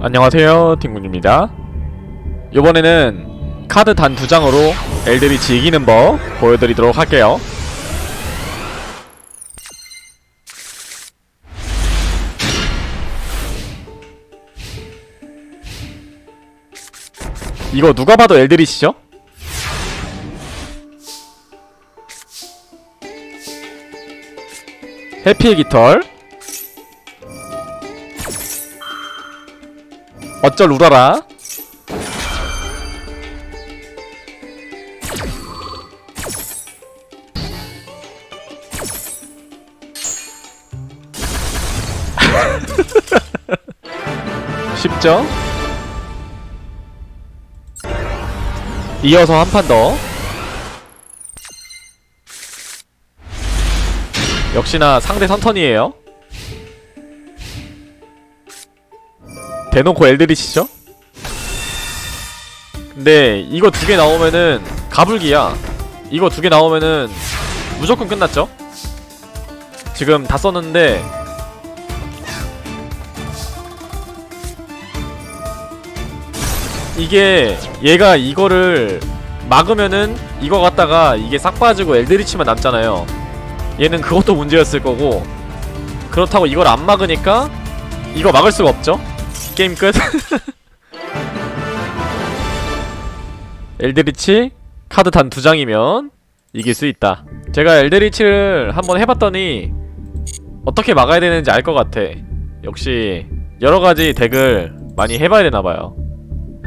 안녕하세요 팅군입니다. 이번에는 카드 단 두 장으로 엘드리치 이기는 법 보여드리도록 할게요. 이거 누가 봐도 엘드리치죠? 해피의 깃털 어쩔 우라라 쉽죠? 이어서 한 판 더. 역시나 상대 선턴이에요. 대놓고 엘드리치죠? 근데 이거 두 개 나오면은 가불기야. 이거 두 개 나오면은 무조건 끝났죠? 지금 다 썼는데 이게 얘가 이거를 막으면은 이거 갖다가 이게 싹 빠지고 엘드리치만 남잖아요. 얘는 그것도 문제였을 거고 그렇다고 이걸 안 막으니까 이거 막을 수가 없죠. 게임 끝. 엘드리치 카드 단 두 장이면 이길 수 있다. 제가 엘드리치를 한번 해봤더니 어떻게 막아야 되는지 알 것 같아. 역시 여러 가지 덱을 많이 해봐야 되나 봐요.